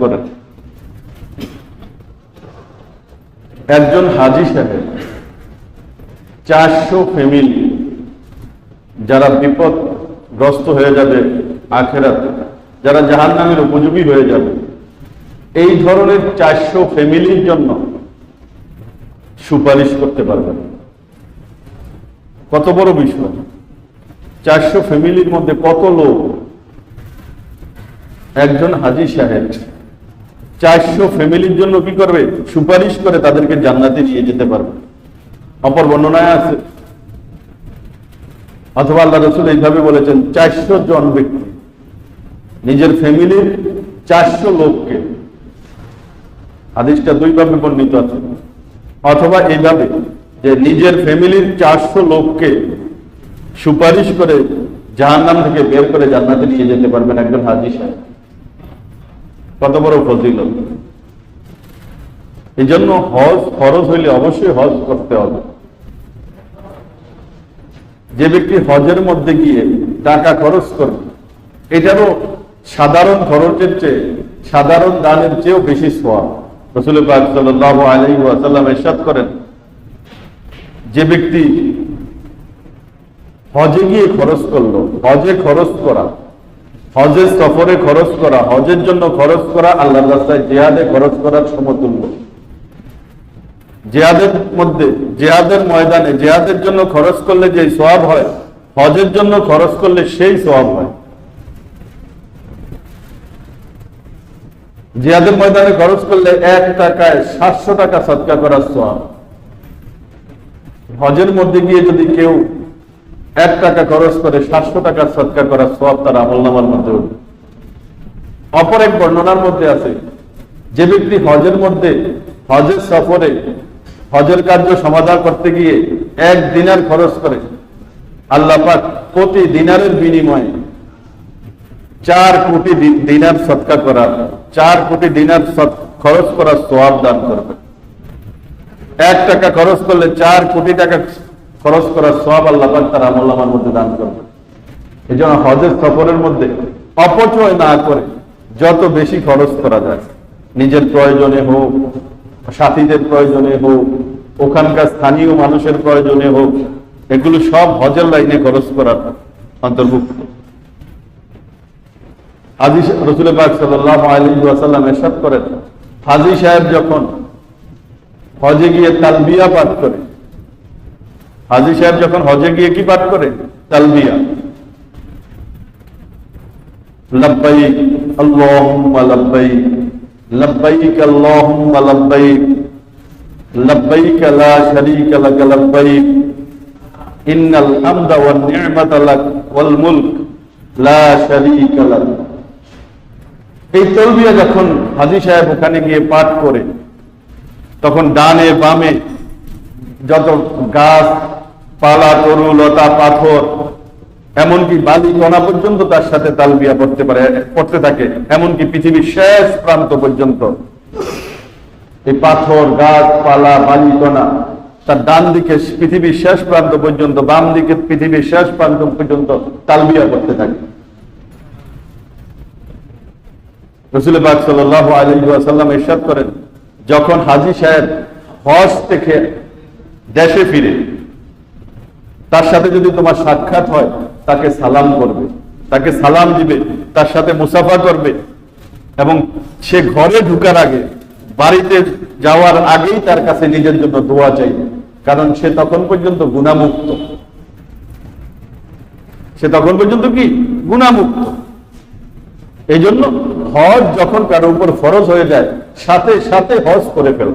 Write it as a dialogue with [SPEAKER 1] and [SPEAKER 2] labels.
[SPEAKER 1] করেন। একজন হাজি সাহেব, চারশো ফ্যামিলি যারা বিপদগ্রস্ত হয়ে যাবে আখেরাতে, যারা জাহান নামের উপযোগী হয়ে যাবে, এই ধরনের চারশো ফ্যামিলির জন্য সুপারিশ করতে পারবেন। কত বড় বিষয়? চারশো ফ্যামিলির মধ্যে কত লোক একজন হাজি সাহেব। চারশো ফ্যামিলির জন্য কি করবে? সুপারিশ করে তাদেরকে জান্নাতে নিয়ে যেতে পারবে। অপর বর্ণনায় আছে। অথবা আল্লাহ রসুল এইভাবে বলেছেন, চারশো জন ব্যক্তি, নিজের ফ্যামিলির চারশো লোককে। হাদিসটা দুইভাবে বর্ণিত আছে। অথবা এইভাবে যে নিজের ফ্যামিলির চারশো লোককে সুপারিশ করে জাহান্নাম থেকে বের করে জান্নাতে নিয়ে যেতে পারবেন একজন হাজি সাহেব। কত বড় ফজিল এই জন্য হজ খরচ হইলে অবশ্যই হজ করতে হবে। যে ব্যক্তি হজের মধ্যে গিয়ে টাকা খরচ করবে এটারও সাধারণ খরচের চেয়ে, সাধারণ দানের চেয়েও বেশি সোয়াব। রসুল পাক সাল্লাহ এরশাদ করেন, যে ব্যক্তি হজে গিয়ে খরচ করল, হজে খরচ করা হজের সফরে খরচ করা, হজের জন্য খরচ করা আল্লাহ রাস্তায় জেহাদে খরচ করার সমতুল্য। জেহাদের মধ্যে, জেহাদের ময়দানে, জেহাদের জন্য খরচ করলে যে সোয়াব হয়, হজের জন্য খরচ করলে সেই সোয়াব হয়। জিহাদের ময়দানে খরচ করলে এক টাকায় সাতশো টাকা সৎকা করার সোয়াব হজের মধ্যে গিয়ে যদি কেউ এক টাকা খরচ করে সাতশো টাকা সৎকা করার সোয়াব তার আমল নামার মধ্যে উঠবে। অপর এক বর্ণনার মধ্যে আছে, যে ব্যক্তি হজের মধ্যে, হজের সফরে, হজের কার্য সমাধান করতে গিয়ে এক দিনার খরচ করে, আল্লাহ প্রতি দিনারের বিনিময়ে চার কোটি দিনার সৎকার করার, চার কোটি দিনার খরচ করার সোয়াব দান করবে। এক টাকা খরচ করলে চার কোটি টাকা খরচ করার সোয়াব আল্লাহ পাক তার আমল আমার মধ্যে দান করবে। এই জন্য হজের সফরের মধ্যে অপচয় না করে যত বেশি খরচ করা যায়, নিজের প্রয়োজনে হোক, সাথীদের প্রয়োজনে হোক, ওখানকার স্থানীয় মানুষের প্রয়োজনে হোক, এগুলো সব হজের লাইনে খরচ করার অন্তর্ভুক্ত। হাজি রসুল পাক সাল্লাহ আলী এরশাদ করেন, হাজি সাহেব যখন হজে গিয়ে তালবিয়া পাঠ করে হাজি সাহেব যখন হজে গিয়ে কি পাঠ করে? তালবিয়া। লব্বাইক, আল্লাহুম্মা লব্বাইক লব্বাইক, আল্লাহুম্মা লব্বাইক লব্বাইক, লা লা শারীকা লাক। এই তলবিয়া যখন হাজি সাহেব ওখানে গিয়ে পাঠ করে, তখন ডানে বামে যত গাছ, পালা, তরু, লতা, পাথর, এমনকি বালি, কণা পর্যন্ত তার সাথে তালবিয়া পড়তে পারে, পড়তে থাকে, এমনকি পৃথিবীর শেষ প্রান্ত পর্যন্ত। এই পাথর, গাছ, পালা, বালি, কণা, তার ডান দিকে পৃথিবীর শেষ প্রান্ত পর্যন্ত, বাম দিকে পৃথিবীর শেষ প্রান্ত পর্যন্ত তালবিয়া করতে থাকে। রসুল পাক সাল্লাহ আলহাসাল্লাম ইরশাদ করেন, যখন হাজি সাহেব হজ থেকে দেশে ফিরে। তার সাথে যদি তোমার সাক্ষাৎ হয়, তাকে সালাম করবে। তাকে সালাম দিবে, তার সাথে মুসাফা করবে। এবং সে ঘরে ঢুকার আগে, বাড়িতে যাওয়ার আগেই তার কাছে নিজের জন্য দোয়া চাইবে। কারণ সে তখন পর্যন্ত গুণামুক্ত। সে তখন পর্যন্ত কি? গুণামুক্ত। এই জন্য হজ যখন কারও উপর ফরজ হয়ে যায়, সাথে সাথে হজ করে ফেল।